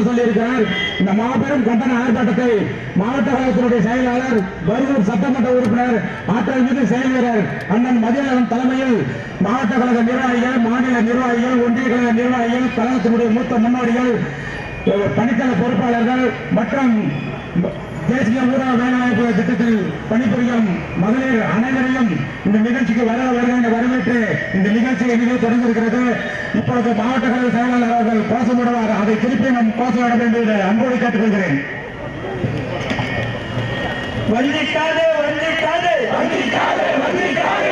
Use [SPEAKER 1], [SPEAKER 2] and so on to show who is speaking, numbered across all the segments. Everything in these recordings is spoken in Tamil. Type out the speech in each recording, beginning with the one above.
[SPEAKER 1] சொல்லியிருக்கிறார். இந்த மாபெரும் கண்டன ஆர்ப்பாட்டத்தை மாவட்ட கழகத்தினுடைய செயலாளர் பருகூர் சட்டமன்ற உறுப்பினர் ஆற்றல் மீது செயல் வீரர் அண்ணன் மதியழகன் தலைமையில் மாவட்ட கழக நிர்வாகிகள் மாநில நிர்வாகிகள் ஒன்றிய கழக நிர்வாகிகள் கழகத்தினுடைய மூத்த முன்னோடிகள் பணித்தள பொறுப்பாளர்கள் மற்றும் தேசிய ஊரக வேலைவாய்ப்பு திட்டத்தில் பணிபுரியும் மகளிர் அனைவரையும் இந்த நிகழ்ச்சிக்கு வர வருகின்ற வரவேற்று இந்த நிகழ்ச்சி எங்கே தொடங்கியிருக்கிறது. இப்பொழுது மாவட்ட கழக செயலாளர் அவர்கள் கோஷம் விடுவார் அதை திருப்பி நாம் கோஷம் விட வேண்டியது அன்போடு கேட்டுக்கொள்கிறேன்.
[SPEAKER 2] வஞ்சிக்காதே வஞ்சிக்காதே
[SPEAKER 3] வந்திக்காதே வந்திக்காதே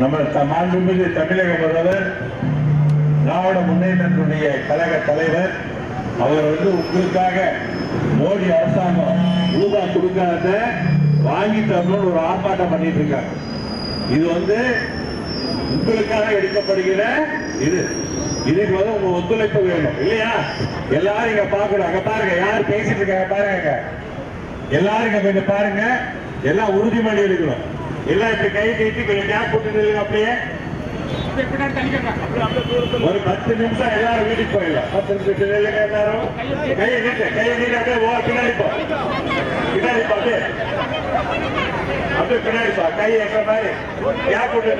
[SPEAKER 4] நம்ம மாண்புமிகு தமிழக முதல்வர் திராவிட முன்னேற்றத்துடைய கழக தலைவர் அவர் வந்து உங்களுக்காக மோடி அரசாங்கம் ரூபா கொடுக்காத வாங்கி தரணும்னு ஒரு ஆர்ப்பாட்டம் பண்ணிட்டு இருக்காங்க இது வந்து உங்களுக்காக எடுக்கப்படுகிற இது. இதுக்கு வந்து உங்க ஒத்துழைப்பு வேணும் இல்லையா? எல்லாரும் இங்க பாக்கணும் அங்க பாருங்க யார் பேசிட்டு இருக்காங்க பாருங்க. எல்லாரும் இங்க பாருங்க. எல்லாம் உறுதிமொழி எடுக்கணும். எல்லாம் இப்படி கை நீட்டி கொஞ்சம் கேப் போட்டு நில்லுங்க அப்படியே. ஒரு பத்து நிமிஷம் எல்லாரும் வீட்டுக்கு போயிடலாம். பத்து நிமிஷம் நில்லுங்க எல்லாரும். கையை நீட்டு கையை நீட்டு அப்படியே ஓ பின்னாடி போ. பின்னாடி போ அப்படியே. அப்படியே பின்னாடி போ. கை எங்க மாதிரி கேப் போட்டு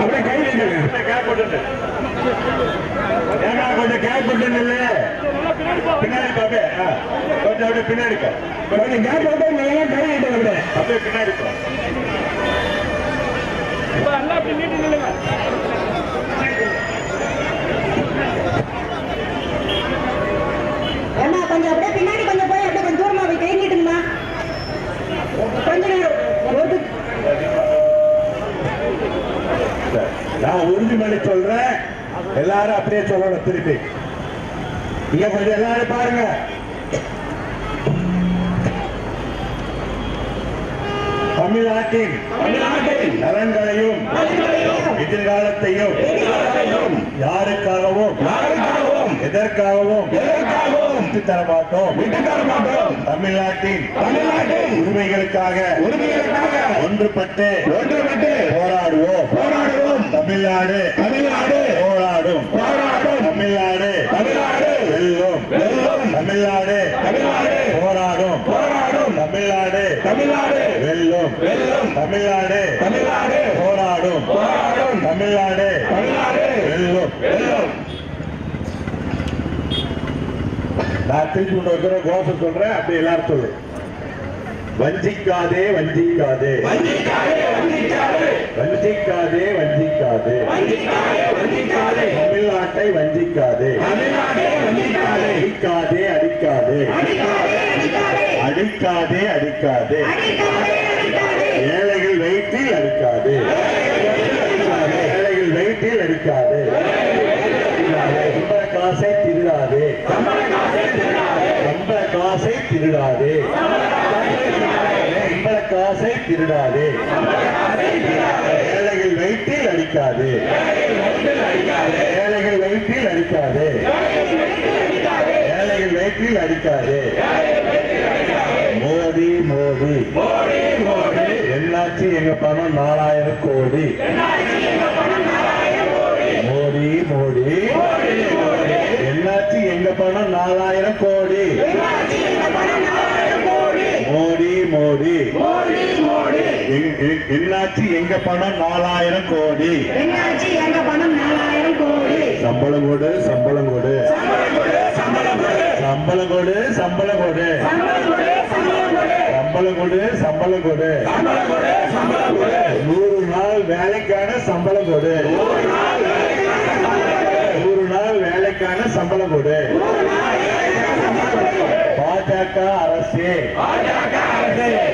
[SPEAKER 4] அப்படியே கை நீட்டுங்க கேப் போட்டு கொஞ்சம் கேப் போட்டு நில்லு. பின்னாடி பாக்க கொஞ்சம் அப்படியே பின்னாடி கொஞ்சம் கேப் வந்து நல்லா கழுவிட்டு வந்து அப்படியே. பின்னாடி நல்லா
[SPEAKER 5] அப்படி நீட்டி நில்லுங்க. கொஞ்சம் அப்படியே பின்னாடி கொஞ்சம் போய் அப்படியே கொஞ்சம் தூரமா போய் தேங்கிட்டுமா கொஞ்சம்
[SPEAKER 4] நான் உறுதிமொழி சொல்றேன். எல்லாரும் அப்படியே சொல்லணும் திருப்பி. இங்க கொஞ்சம் எல்லாரும் பாருங்க. தமிழ்நாட்டின்
[SPEAKER 6] தமிழ்நாட்டின்
[SPEAKER 4] நலன்களையும் எதிர்காலத்தையும் யாருக்காகவும்
[SPEAKER 6] யாருக்காகவும்
[SPEAKER 4] எதற்காகவும்
[SPEAKER 6] எதற்காகவும்
[SPEAKER 4] விட்டு தர மாட்டோம்
[SPEAKER 6] விட்டுத் தர மாட்டோம்
[SPEAKER 4] தமிழ்நாட்டின்
[SPEAKER 6] தமிழ்நாட்டின்
[SPEAKER 4] உரிமைகளுக்காக
[SPEAKER 6] உரிமைகளுக்காக
[SPEAKER 4] ஒன்றுபட்டு
[SPEAKER 6] ஒன்றுபட்டு
[SPEAKER 4] போராடுவோம்.
[SPEAKER 6] போராடுவோம்.
[SPEAKER 4] தமிழ்நாடு
[SPEAKER 6] தமிழ்நாடு
[SPEAKER 4] போராடும்.
[SPEAKER 6] போராடும்.
[SPEAKER 4] தமிழ்நாடு
[SPEAKER 6] தமிழ்நாடு
[SPEAKER 4] வெல்லும் தமிழ்நாடு
[SPEAKER 6] தமிழ்நாடு.
[SPEAKER 4] போராடும்.
[SPEAKER 6] போராடும்.
[SPEAKER 4] தமிழ்நாடு
[SPEAKER 6] தமிழ்நாடு.
[SPEAKER 4] வெல்லும்
[SPEAKER 6] வெல்லும்
[SPEAKER 4] தமிழ்நாடு
[SPEAKER 6] தமிழ்நாடு.
[SPEAKER 4] போராடும்.
[SPEAKER 6] போராடும்.
[SPEAKER 4] தமிழ்நாடு
[SPEAKER 6] தமிழ்நாடு.
[SPEAKER 4] வெல்லும்
[SPEAKER 6] வெல்லும்
[SPEAKER 4] நான் திருப்பி இன்னொரு தடவை கோஷம் சொல்றேன். அப்படி எல்லாரும் சொல்லு. வஞ்சிக்காதே வஞ்சிக்காதே.
[SPEAKER 6] வஞ்சிக்காதே வஞ்சிக்காதே.
[SPEAKER 4] வஞ்சிக்காதே வஞ்சிக்காதே. தமிழ்நாட்டை வஞ்சிக்காதே. அடிக்காதே அடிக்காதே.
[SPEAKER 5] அடிக்காதே அடிக்காதே.
[SPEAKER 4] ஏழைகள் வயிற்றில் அடிக்காதே. ஏழைகள் வயிற்றில் அடிக்காதே. சம்பள காசை திருடாதே. ரொம்ப காசை திருடாதே. அசை திருடாதே. ஏழைகள் வயிற்றில் அடிக்காதே. ஏழைகள் வயிற்றில் அடிக்காதே. ஏழைகள் வயிற்றில் அடிக்காதே. மோடி மோடி
[SPEAKER 6] மோடி
[SPEAKER 4] என்னாச்சு எங்க பணம் நாலாயிரம் கோடி. மோடி மோடி என்னாச்சு எங்க பணம் நாலாயிரம் கோடி. மோடி. என்னாச்சு? எங்க பணம் நாலாயிரம் கோடி. சம்பளம் கொடு சம்பளம் கொடு.
[SPEAKER 6] சம்பளம் கொடு சம்பளம் கொடு.
[SPEAKER 4] சம்பளம் கொடு சம்பளம் கொடு. நூறு நாள் வேலைக்கான சம்பளம் கொடு. நூறு நாள் வேலைக்கான சம்பளம் கொடு. பாஜக அரசு.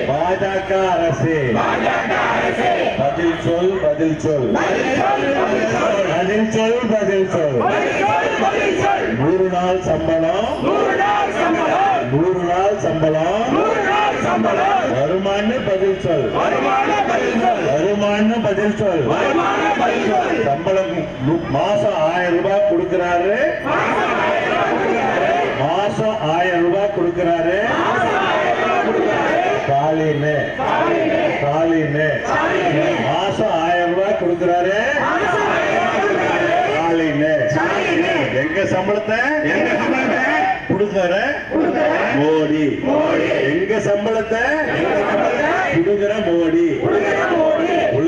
[SPEAKER 6] பாஜக அரசு.
[SPEAKER 4] பதில் சொல் பதில் சொல். பதில் சொல் பதில் சொல். நூறு நாள் சம்பளம்.
[SPEAKER 6] நூறு நாள் சம்பளம்.
[SPEAKER 4] வருமானு பதில் சொல்.
[SPEAKER 6] வருமானு பதில் சொல்.
[SPEAKER 4] சம்பளம் மாசம் ஆயிரம் ரூபாய் கொடுக்கிறாரு. மாசம் ஆயிரம் ரூபாய் கொடுக்கிறாரு. ஸ்டாலின் ஸ்டாலின் மாசம் ஆயிரம் ரூபாய் கொடுக்கிறாரு. ஸ்டாலின் எங்க சம்பளத்தை? எங்க சம்பளத்தை? கொடுக்கிற மோடி. எங்க சம்பளத்தை? கொடுக்கிற மோடி.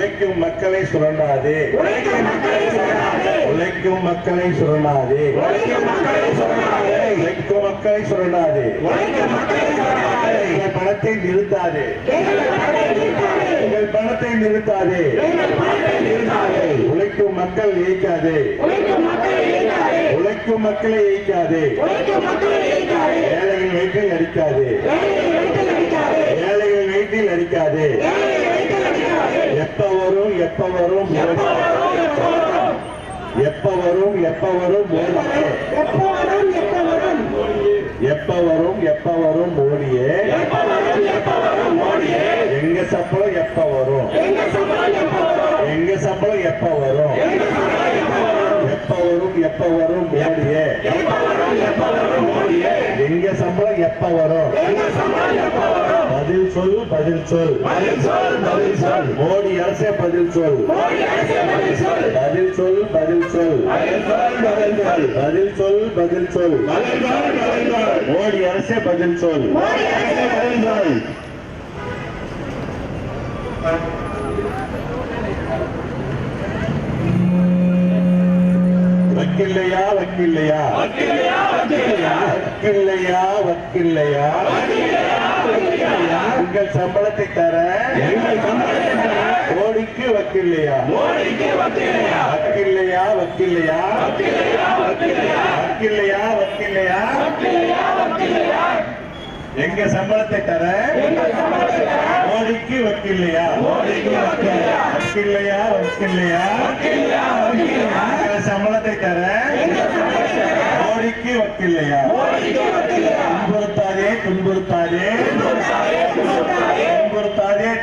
[SPEAKER 4] உழைக்கும் மக்களை சுரண்டாது.
[SPEAKER 3] உழைக்கும் மக்களை சுரண்டாது.
[SPEAKER 4] உழைக்கும் மக்களை சுரண்டாது. பணத்தை நிறுத்தாது.
[SPEAKER 3] எங்கள் பணத்தை நிறுத்தாது.
[SPEAKER 4] உழைக்கும் மக்கள் இயக்காது
[SPEAKER 3] உழைக்கும் மக்களை இயக்காது
[SPEAKER 4] ஏழைகள் வயிற்றில் அடிக்காது.
[SPEAKER 3] ஏழைகள் வயிற்றில் அடிக்காது.
[SPEAKER 4] எப்ப வரும் எப்ப வரும்
[SPEAKER 3] எப்ப வரும்? எப்ப வரும்
[SPEAKER 4] எப்ப வரும்? எப்ப வரும்? மோடியே. எங்க சம்பளம் எப்ப வரும்?
[SPEAKER 3] எங்க சம்பளம் எப்ப வரும்?
[SPEAKER 4] எப்ப வரும்
[SPEAKER 3] எப்ப வரும்?
[SPEAKER 4] மோடியே. எங்க சம்பளம் எப்ப வரும்? பதில் சொல் பதில் சொல்
[SPEAKER 3] பதில் சொல் பதில் சொல்
[SPEAKER 4] மோடி அரசே பதில் சொல்
[SPEAKER 3] மோடி அரசே பதில் சொல்
[SPEAKER 4] பதில் சொல் பதில் சொல்
[SPEAKER 3] பதில் சொல்
[SPEAKER 4] மோடி அரசே பதில் சொல்
[SPEAKER 3] மோடி
[SPEAKER 4] வக்கில்லையா வக்கில்லையா
[SPEAKER 3] வக்கில்லையா
[SPEAKER 4] வக்கில்லையா வக்கில்லையா உங்கள் சம்பளத்தை தர
[SPEAKER 3] எங்கள் சம்பளத்தை தர
[SPEAKER 4] மோடிக்கு வக்கில்லையா? வக்கில்லையா? வக்கில்லையா
[SPEAKER 3] வக்கீலையா வக்கீலையா
[SPEAKER 4] வக்கில்லையா? வக்கில்லையா
[SPEAKER 3] வக்கீலையா வக்கீலையா
[SPEAKER 4] எங்க சம்பளத்தை தர
[SPEAKER 3] எங்கள் சம்பளத்தை தர
[SPEAKER 4] மோடிக்கு வக்கில்லையா? வக்கில்லையா? வக்கில்லையா சம்பளத்தை தர மோடிக்கு வக்கில்லையா? துன்புறுத்தாதே. துன்புறுத்தாதே.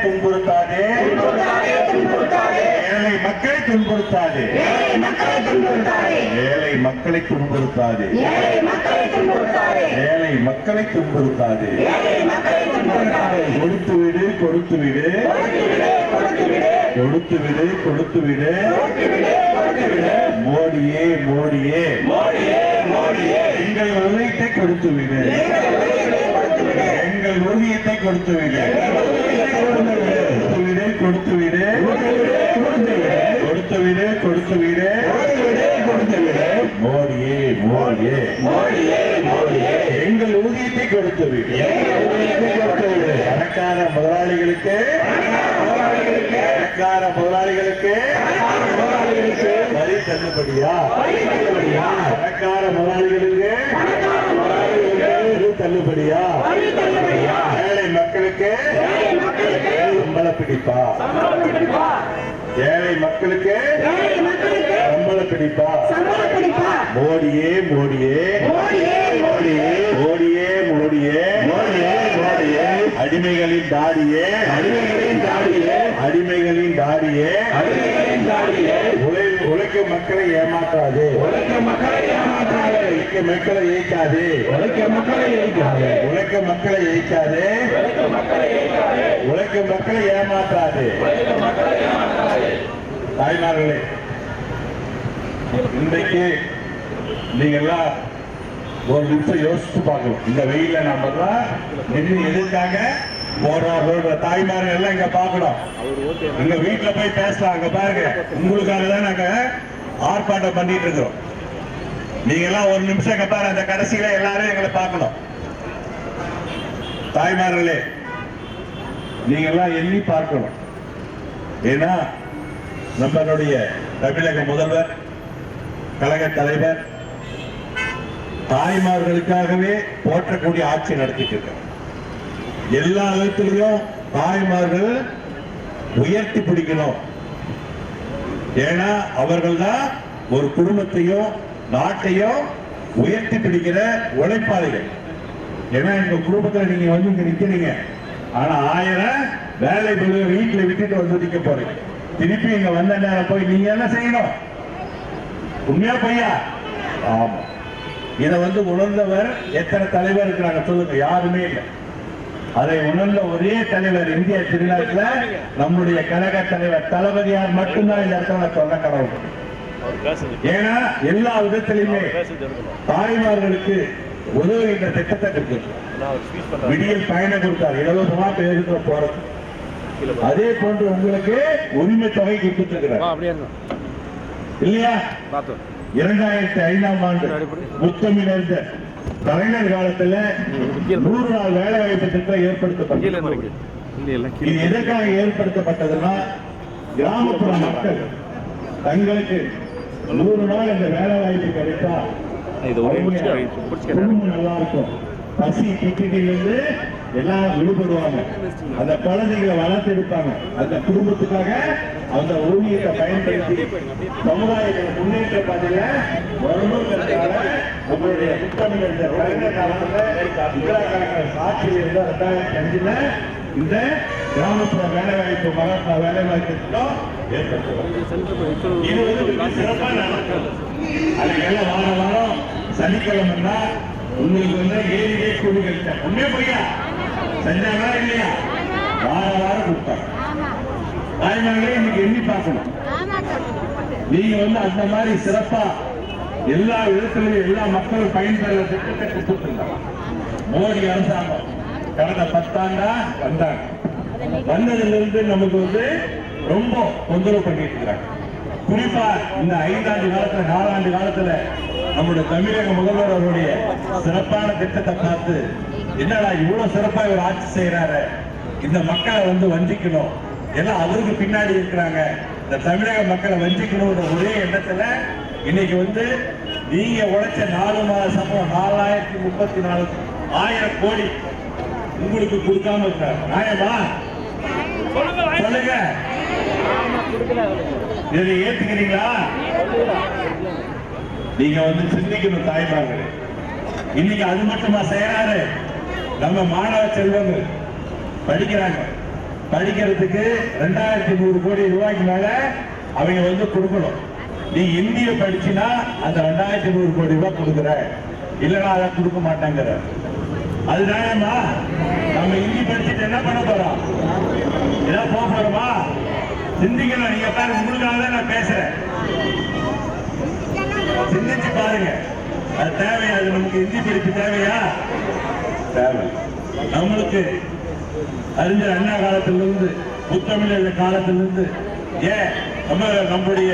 [SPEAKER 3] துன்புறுத்தாதே.
[SPEAKER 4] ஏழை மக்களை துன்புறுத்தாதே.
[SPEAKER 3] ஏழை மக்களை துன்புறுத்தாதே.
[SPEAKER 4] ஏழை மக்களை துன்புறுத்தாதே. கொடுத்து விடு கொடுத்து விடு.
[SPEAKER 3] கொடுத்து விடு கொடுத்து விடு.
[SPEAKER 4] மோடியே மோடியே.
[SPEAKER 3] மோடியே மோடியே
[SPEAKER 4] நீங்கள் உழைத்தை கொடுத்து விடு.
[SPEAKER 3] எங்கள்
[SPEAKER 4] ஊதியத்தை கொடுத்து விடு.
[SPEAKER 3] கொடுத்து விடு
[SPEAKER 4] கொடுத்து விடு. கொடுத்து விடு
[SPEAKER 3] கொடுத்து விடு.
[SPEAKER 4] மோடியே மோடியே.
[SPEAKER 3] மோடியே மோடியே
[SPEAKER 4] எங்கள் ஊதியத்தை கொடுத்து விடு.
[SPEAKER 3] கொடுத்து விடு
[SPEAKER 4] பணக்கார முதலாளிகளுக்கு பணக்கார முதலாளிகளுக்கு வரி தள்ளுபடியா பணக்கார முதலாளிகளுக்கு தள்ளுபடியா? ஏழை மக்களுக்கு சம்பள பிடிப்பா? ஏழை மக்களுக்கு சம்பள பிடிப்பா? மோடியே. மோடியே
[SPEAKER 3] மோடியே. மோடியே
[SPEAKER 4] மோடியே. அடிமைகளின் தாடியே.
[SPEAKER 3] அடிமைகளின் தாடியே.
[SPEAKER 4] அடிமைகளின் தாடியே.
[SPEAKER 3] அடிமைகளின் தாடியே.
[SPEAKER 4] உழை உழைக்கும் மக்களை ஏமாற்றாதே.
[SPEAKER 3] உழைக்க மக்களை ஏமாற்றாதே.
[SPEAKER 4] உழைக்கும் மக்களை ஏய்க்காதே
[SPEAKER 3] உழைக்க மக்களை ஏய்க்காதே
[SPEAKER 4] உழைக்கும் மக்களை ஏய்க்காதே
[SPEAKER 3] உழைக்க மக்களை ஏய்க்காதே உழைக்க மக்களை ஏமாற்றாதே.
[SPEAKER 4] தாய்மார்களே இன்றைக்கு நீங்க எல்லாம் ஒரு நிமிஷம் யோசிச்சு பார்க்கணும். இந்த வெயில நம்ம எல்லாம் நின்று எதுக்காக போராடுற தாய்மார்கள் எல்லாம் இங்க பார்க்கணும். எங்க வீட்டுல போய் பேசலாம். அங்க பாருங்க. உங்களுக்காக தான் நாங்க ஆர்ப்பாட்டம் பண்ணிட்டு இருக்கிறோம். நீங்க எல்லாம் ஒரு நிமிஷம் இங்க பாரு அந்த கடைசியில எல்லாரும் எங்களை பார்க்கணும். தாய்மார்களே நீங்க எல்லாம் எண்ணி பார்க்கணும். ஏன்னா நம்மளுடைய தமிழக முதல்வர் கழக தலைவர் தாய்மார்களுக்காகவே போற்றக்கூடிய ஆட்சி நடத்திட்டு இருக்காங்க எல்லா விதத்திலையும் தாய்மார்கள் உயர்த்தி பிடிக்கணும். ஏன்னா அவர்கள் தான் ஒரு குடும்பத்தையும் நாட்டையும் உயர்த்தி பிடிக்கிற உழைப்பாளிகள். ஏன்னா எங்க குடும்பத்துல நீங்க வந்து இங்க நிக்கிறீங்க. ஆனா ஆயிரம் வேலை பொழுது வீட்டுல விட்டுட்டு வந்து நிக்க போறீங்க. திருப்பி இங்க வந்த நேரம் போய் நீங்க என்ன செய்யணும்? உண்மையா பொய்யா? ஆமா. இதை வந்து உணர்ந்தவர் எத்தனை தலைவர் இருக்கிறாங்க சொல்லுங்க யாருமே இல்லை. அதை உணர்ந்த ஒரே தலைவர் இந்திய திருநாட்டுல நம்முடைய கழக தலைவர் தளபதியார் மட்டும்தான் இந்த இடத்துல சொன்ன கடவுள். ஏன்னா எல்லா விதத்திலுமே தாய்மார்களுக்கு உதவுகின்ற திட்டத்தை இருக்கு. விடியல் பயணம் கொடுத்தார். இலவசமா பேருக்கு போறது. அதே போன்று உங்களுக்கு உரிமை தொகை
[SPEAKER 7] இருங்க.
[SPEAKER 4] இல்லையா? இரண்டாயிரத்தி ஐந்தாம் ஆண்டு முத்தமிழர் கலைஞர் காலத்துல நூறு நாள் வேலை வாய்ப்பு திட்டம் ஏற்படுத்தப்பட்டது. இது எதற்காக ஏற்படுத்தப்பட்டதுன்னா கிராமப்புற மக்கள் தங்களுக்கு நூறு நாள் இந்த வேலை வாய்ப்பு கிடைத்தா. குடும்பம் நல்லா இருக்கும். பசி கிட்டிலிருந்து எல்லாம் விடுபடுவாங்க. அந்த குழந்தைகளை வளர்த்தெடுப்பாங்க அந்த குடும்பத்துக்காக அந்த ஊதியத்தை பயன்படுத்தி சமுதாயத்தை முன்னேற்ற பாதையில வரணுங்கிறதுக்காக நம்மளுடைய புத்தமிழ் இந்த கலைஞர் காலத்துல ஆட்சியில் இருந்த ரெண்டாயிரத்தி அஞ்சுல இந்த கிராமப்புற வேலைவாய்ப்பு மகாத்மா வேலைவாய்ப்பு திட்டம் ஏற்படுத்தப்பட்டது இது வந்து நடக்கும் அதுக்கெல்லாம் வார வாரம் சனிக்கிழமைன்னா உங்களுக்கு வந்து ஏழிலே கூலிகள் தரும். உண்மையா பொய்யா? செஞ்சாங்களா இல்லையா? வார வாரம் கொடுத்தாங்க அதனாலே இன்னைக்கு எண்ணி பார்க்கணும். நீங்க வந்து அந்த மாதிரி சிறப்பா எல்லா விதத்திலையும் எல்லா மக்களும் பயன்பெற திட்டத்தை கொடுத்துருந்தாங்க. மோடி அரசாங்கம் கடந்த பத்தாண்டா வந்தாங்க. வந்ததுல இருந்து நமக்கு வந்து ரொம்ப தொந்தரவு பண்ணிட்டு இருக்காங்க குறிப்பா இந்த ஐந்தாண்டு காலத்துல நாலாண்டு காலத்துல நம்முடைய தமிழக முதல்வர் அவருடைய சிறப்பான திட்டத்தை பார்த்து என்னடா இவ்வளவு சிறப்பா இவர் ஆட்சி செய்யறாரு இந்த மக்களை வந்து வஞ்சிக்கணும். எல்லாம் அவருக்கு பின்னாடி இருக்கிறாங்க. இந்த தமிழக மக்களை வஞ்சிக்கணும்ன்ற ஒரே எண்ணத்துல இன்னைக்கு வந்து நீங்க உழைச்ச நாலு மாத சம்பளம் நாலாயிரத்தி முப்பத்தி நாலு ஆயிரம் கோடி உங்களுக்கு கொடுக்காம இருக்காரு நியாயமா? சொல்லுங்க. இதை ஏத்துக்கிறீங்களா? நீங்க வந்து சிந்திக்கணும் தாய்மார்கள். இன்னைக்கு அது மட்டுமா செய்யறாரு நம்ம மாணவ செல்வங்கள் படிக்கிறாங்க. படிக்கிறதுக்கு ரெண்டாயிரத்தி நூறு கோடி ரூபாய்க்கு மேல அவங்க வந்து கொடுக்கணும். நீ இந்திய படிச்சுனா அந்த ரெண்டாயிரத்தி நூறு கோடி ரூபாய் கொடுக்குற. இல்லைன்னா அதை கொடுக்க மாட்டேங்கிற. அது நியாயமா நம்ம இந்தி படிச்சுட்டு என்ன பண்ண போறோம்? ஏதாவது போக போறோமா? சிந்திக்கணும். நீங்க பாரு உங்களுக்காக தான் நான் பேசுறேன். சிந்திச்சு பாருங்க. அது தேவையா? அது நமக்கு இந்தி படிப்பு தேவையா? தேவை. நம்மளுக்கு அறிஞர் அண்ணா காலத்திலிருந்து முத்தமிழர் காலத்திலிருந்து ஏன் நம்ம நம்முடைய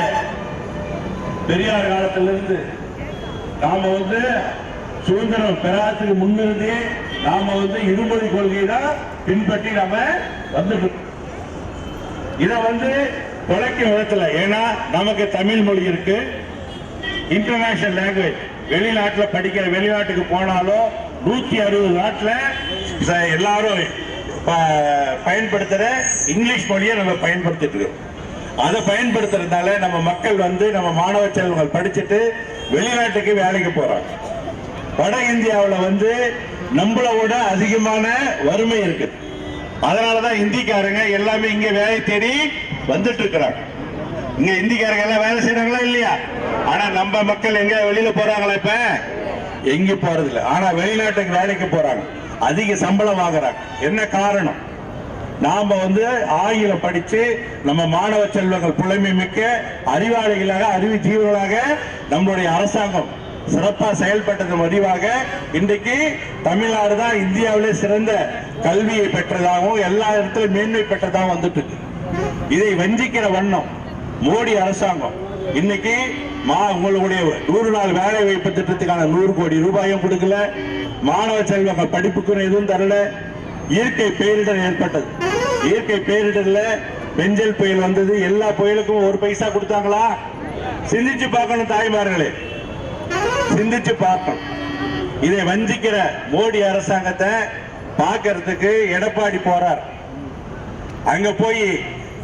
[SPEAKER 4] பெரியார் காலத்திலிருந்து நாம வந்து சுதந்திரம் பெறாததுக்கு முன்னிருந்தே நாம வந்து இருமொழி கொள்கையை தான் பின்பற்றி நாம வந்து இதை இத வந்து தொலைக்க விதத்துல ஏன்னா நமக்கு தமிழ் மொழி இருக்கு. இன்டர்நேஷனல் லாங்குவேஜ் வெளிநாட்டுல படிக்கிற வெளிநாட்டுக்கு போனாலும் நூத்தி அறுபது நாட்டுல எல்லாரும் ப- இங்கிலீஷ் மொழியை நம்ம பயன்படுத்திட்டு இருக்கோம். அதை பயன்படுத்துறதுனால நம்ம மக்கள் வந்து நம்ம மாணவ செல்வங்கள் படிச்சுட்டு வெளிநாட்டுக்கு வேலைக்கு போறாங்க. வட இந்தியாவில் வந்து நம்மளோட அதிகமான வறுமை இருக்கு. அதனாலதான் இந்திக்காரங்க எல்லாமே இங்க வேலை தேடி வந்துட்டு இருக்கிறாங்க. இங்க இந்திக்காரங்க எல்லாம் வேலை செய்யறாங்களா இல்லையா? ஆனா நம்ம மக்கள் எங்க வெளியில போறாங்களா இப்ப? எங்க போறது இல்லை ஆனா வெளிநாட்டுக்கு வேலைக்கு போறாங்க. அதிக சம்பளம் வாங்குறாங்க. என்ன காரணம்? நாம வந்து ஆங்கிலம் படிச்சு நம்ம மாணவ செல்வங்கள் புலமை மிக்க அறிவாளிகளாக அறிவு ஜீவர்களாக நம்மளுடைய அரசாங்கம் சிறப்பாக செயல்பட்டது முடிவாக இன்றைக்கு தமிழ்நாடு தான் இந்தியாவிலே சிறந்த கல்வியை பெற்றதாகவும் எல்லா இடத்துலையும் மேன்மை பெற்றதாகவும் வந்துட்டு இருக்கு இதை வஞ்சிக்கிற வண்ணம் மோடி அரசாங்கம் இன்னைக்கு மா உங்களுடைய நூறு நாள் வேலை வாய்ப்பு திட்டத்துக்கான நூறு கோடி ரூபாயும் கொடுக்கல. மாணவ செல்வங்க படிப்புக்கு எதுவும் தரல. இயற்கை பேரிடர் ஏற்பட்டது. இயற்கை பேரிடர்ல பெஞ்சல் புயல் வந்தது. எல்லா புயலுக்கும் ஒரு பைசா கொடுத்தாங்களா? சிந்திச்சு பார்க்கணும் தாய்மார்களே. சிந்திச்சு பார்க்கணும். இதை வஞ்சிக்கிற மோடி அரசாங்கத்தை பார்க்கறதுக்கு எடப்பாடி போறார். அங்க போய்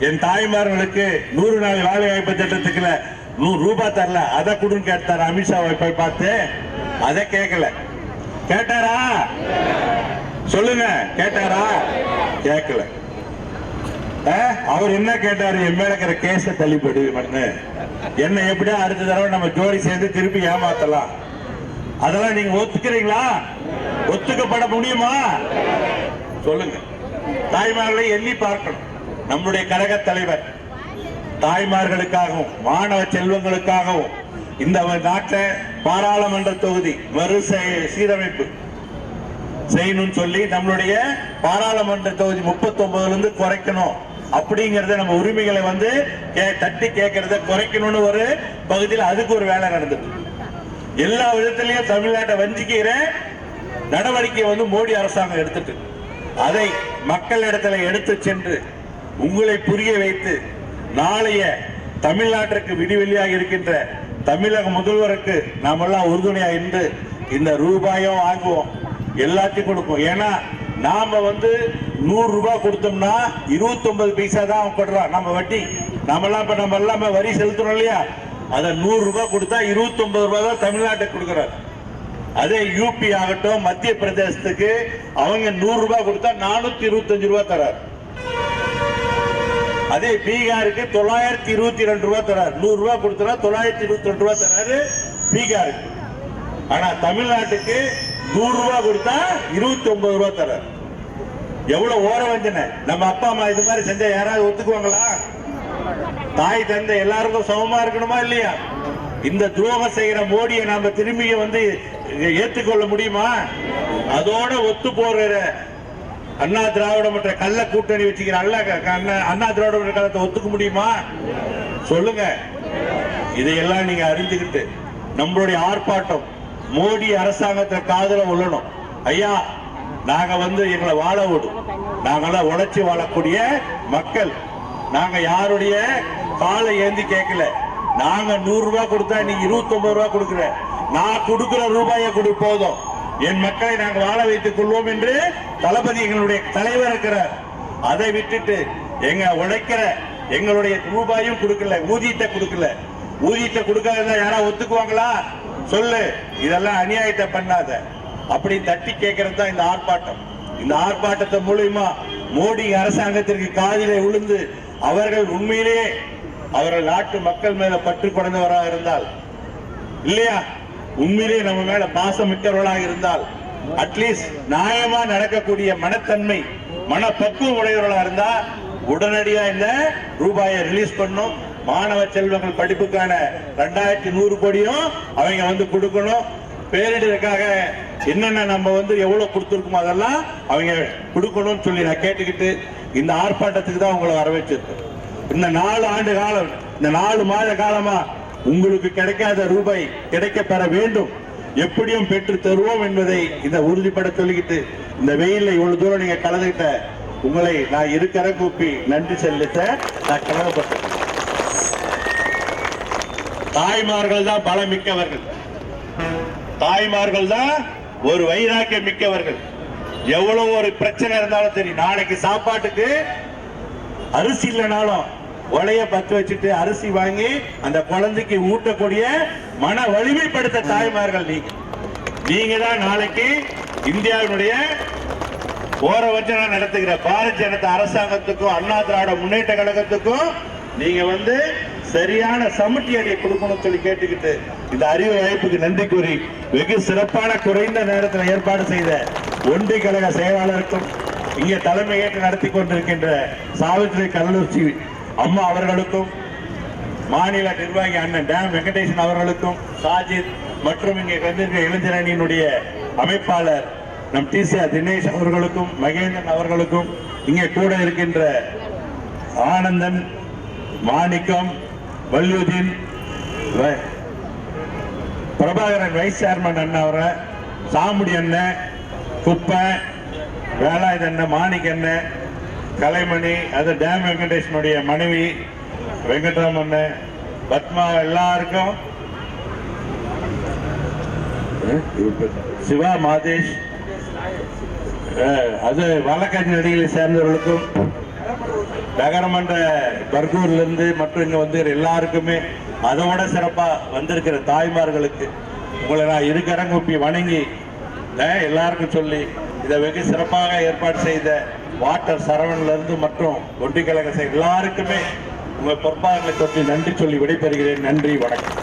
[SPEAKER 4] என் தாய்மார்களுக்கு நூறு நாள் வேலை வாய்ப்பு திட்டத்துக்குல நூறு ரூபாய் தரல. அதை கொடுன்னு கேட்டார் அமித்ஷாவை போய் பார்த்து. அதை கேட்கல. கேட்டாரா? சொல்லுங்க கேட்டாரா? கேட்கல அவர் என்ன கேட்டாரு? என் மேல இருக்கிற கேஸ தள்ளிப்படு மண்ணு என்ன எப்படியா அடுத்த தடவை நம்ம ஜோடி சேர்ந்து திருப்பி ஏமாத்தலாம்? அதெல்லாம் நீங்க ஒத்துக்கிறீங்களா? ஒத்துக்கப்பட முடியுமா? சொல்லுங்க. தாய்மார்களை எண்ணி பார்க்கணும். நம்முடைய கழக தலைவர். தாய்மார்களுக்காகவும் மாணவ செல்வங்களுக்காகவும் இந்த நாட்டில் பாராளுமன்ற தொகுதி மறு சீரமைப்பு. செய்யணும்னு சொல்லி நம்மளுடைய பாராளுமன்ற தொகுதி 39 இருந்து குறைக்கணும். அப்படிங்கறத நம்ம உரிமைகளை வந்து கே- தட்டி கேட்கறத குறைக்கணும்னு ஒரு பகுதியில் அதுக்கு ஒரு வேலை நடந்தது எல்லா விதத்திலையும் தமிழ்நாட்டை வஞ்சிக்கிற நடவடிக்கை வந்து மோடி அரசாங்கம் எடுத்துட்டு அதை மக்களிடத்துல எடுத்து சென்று உங்களை புரிய வைத்து நாளைய தமிழ்நாட்டிற்கு விடிவெளியாக இருக்கின்ற தமிழக முதல்வருக்கு நாமெல்லாம் உறுதுணையா இருந்து இந்த ரூபாயும் வாங்குவோம். எல்லாத்தையும் கொடுப்போம். ஏன்னா நாம வந்து நூறு ரூபாய் கொடுத்தோம்னா இருபத்தி ஒன்பது பைசா தான் அவன் கொடுறான் நம்ம வட்டி. நம்மலாம் இப்ப நம்ம எல்லாமே வரி செலுத்துறோம் இல்லையா? அதை நூறு ரூபாய் கொடுத்தா இருபத்தி ஒன்பது ரூபாய் தான் தமிழ்நாட்டுக்கு கொடுக்குறாரு. அதே யூபி ஆகட்டும் மத்திய பிரதேசத்துக்கு அவங்க நூறு ரூபாய் கொடுத்தா நானூத்தி இருபத்தஞ்சு ரூபாய் தராரு. அதே பீகாருக்கு தொள்ளாயிரத்தி இருபத்தி ரெண்டு ரூபா தராரு. நூறு ரூபா கொடுத்தா தொள்ளாயிரத்தி இருபத்தி ரெண்டு ரூபா தராரு பீகாருக்கு. ஆனா தமிழ்நாட்டுக்கு நூறு ரூபா கொடுத்தா இருபத்தி ஒன்பது ரூபா தராரு. எவ்வளவு ஓர வஞ்சனை. நம்ம அப்பா அம்மா இது மாதிரி செஞ்சா யாராவது ஒத்துக்குவாங்களா? தாய் தந்தை எல்லாருக்கும் சமமா இருக்கணுமா இல்லையா? இந்த துரோகம் செய்யற மோடியை நாம திரும்பிய வந்து ஏத்துக்கொள்ள முடியுமா? அதோட ஒத்து போற அண்ணா திராவிட மற்ற கள்ள கூட்டணி வச்சுக்கிற அண்ணா- திராவிட மற்ற கழகத்தை ஒத்துக்க முடியுமா? சொல்லுங்க. இதையெல்லாம் நீங்க அறிஞ்சுக்கிட்டு நம்மளுடைய ஆர்ப்பாட்டம் மோடி அரசாங்கத்தை காதல உள்ளணும். ஐயா நாங்க வந்து எங்களை வாழ விடும். நாங்கெல்லாம் உழைச்சி வாழக்கூடிய மக்கள். நாங்க யாருடைய காலை ஏந்தி கேட்கல. நாங்க நூறு ரூபாய் கொடுத்தா நீ இருபத்தி ஒன்பது ரூபாய் கொடுக்குற. நான் கொடுக்குற ரூபாயை கொடு போதும். என் மக்களை நாங்கள் வாழ வைத்துக் கொள்வோம் என்று தளபதி எங்களுடைய தலைவர் இருக்கிறார். அதை விட்டுட்டு எங்க உழைக்கிற எங்களுடைய ரூபாயும் கொடுக்கல ஊதியத்தை கொடுக்கல. ஊதியத்தை கொடுக்காத யாரா ஒத்துக்குவாங்களா? சொல்லு இதெல்லாம் அநியாயத்தை பண்ணாத. அப்படி தட்டி கேட்கறது தான் இந்த ஆர்ப்பாட்டம். இந்த ஆர்ப்பாட்டத்தை மூலியமா மோடி அரசாங்கத்திற்கு காதிலே விழுந்து அவர்கள் உண்மையிலேயே அவர்கள் நாட்டு மக்கள் மேல பற்று கொண்டவராக இருந்தால் இல்லையா? உண்மையிலேயே நம்ம மேல பாசம் இருந்தால் அட்லீஸ்ட் நியாயமா நடக்கக்கூடிய மனத்தன்மை மனப்பக்குவம் உடையவர்களா இருந்தா உடனடியா இந்த ரூபாயை ரிலீஸ் பண்ணும் மாணவ செல்வங்கள் படிப்புக்கான ரெண்டாயிரத்தி நூறு கோடியும் அவங்க வந்து கொடுக்கணும். பேரிடருக்காக என்னென்ன நம்ம வந்து எவ்வளவு கொடுத்துருக்கோமோ அதெல்லாம் அவங்க கொடுக்கணும்னு சொல்லி நான் கேட்டுக்கிட்டு இந்த ஆர்ப்பாட்டத்துக்கு தான் உங்களை வரவேற்றிருக்கேன். இந்த நாலு ஆண்டு காலம் இந்த நாலு மாத காலமா உங்களுக்கு கிடைக்காத ரூபாய் கிடைக்க பெற வேண்டும். எப்படியும் பெற்று தருவோம் என்பதை இந்த உறுதிப்பட சொல்லிக்கிட்டு இந்த வெயில்ல இவ்வளவு தூரம் நீங்க கலந்துகிட்ட உங்களை நான் இருக்கிற கூப்பி. நன்றி செலுத்த நான் கடமைப்பட்டேன் தாய்மார்கள் தான் பலம் மிக்கவர்கள் தாய்மார்கள் தான் ஒரு வைராக்கியம் மிக்கவர்கள். எவ்வளவு ஒரு பிரச்சனை இருந்தாலும் சரி நாளைக்கு சாப்பாட்டுக்கு அரிசி இல்லைனாலும் உலைய பத்து வச்சுட்டு அரிசி வாங்கி அந்த குழந்தைக்கு ஊட்டக்கூடிய மன வலிமைப்படுத்த தாய்மார்கள் நீங்க. நீங்க தான் நாளைக்கு இந்தியாவினுடைய போற நடத்துகிற பாரதிய ஜனதா அரசாங்கத்துக்கும் அண்ணா திராவிட முன்னேற்ற கழகத்துக்கும் நீங்க வந்து சரியான சமட்டி அடியை கொடுக்கணும்னு சொல்லி கேட்டுக்கிட்டு இந்த அறிவு வாய்ப்புக்கு நன்றி கூறி வெகு சிறப்பான குறைந்த நேரத்தில் ஏற்பாடு செய்த ஒன்றிய கழக செயலாளருக்கும் இங்கே தலைமையேற்று நடத்தி கொண்டிருக்கின்ற சாவித்ரி கல்லூர்ச்சி அம்மா அவர்களுக்கும் மாநில நிர்வாகி அண்ணன் டேம் வெங்கடேசன் அவர்களுக்கும் சாஜித் மற்றும் இங்கே வந்திருக்கிற இளைஞரணியினுடைய அமைப்பாளர் நம் டிசிஆர் தினேஷ் அவர்களுக்கும் மகேந்திரன் அவர்களுக்கும் இங்கே கூட இருக்கின்ற ஆனந்தன் மாணிக்கம் வல்லுதீன் பிரபாகரன் வைஸ் சேர்மன் அண்ணன் அவரை சாமுடி அண்ணன் குப்பை வேலாயுத அண்ணன் மாணிக்க அண்ணன் கலைமணி அது டேம் வெங்கடேஷனுடைய மனைவி வெங்கட்ராமன் பத்மா எல்லாருக்கும். சிவா மாதேஷ். அது வழக்கறிஞர் அடிகளை சேர்ந்தவர்களுக்கும் நகரமன்ற பர்கூர்ல இருந்து மற்றும் இங்க வந்து எல்லாருக்குமே அதோட சிறப்பா வந்திருக்கிற தாய்மார்களுக்கு உங்களை நான் இருக்கரங்குப்பி வணங்கி எல்லாருக்கும் சொல்லி இதை வெகு சிறப்பாக ஏற்பாடு செய்த வாட்டர் சரவணிலிருந்து மற்றும் ஒன்றிய கழக எல்லாருக்குமே உங்கள் பொறுப்பாளர்களை தொற்றி நன்றி சொல்லி விடைபெறுகிறேன். நன்றி வணக்கம்.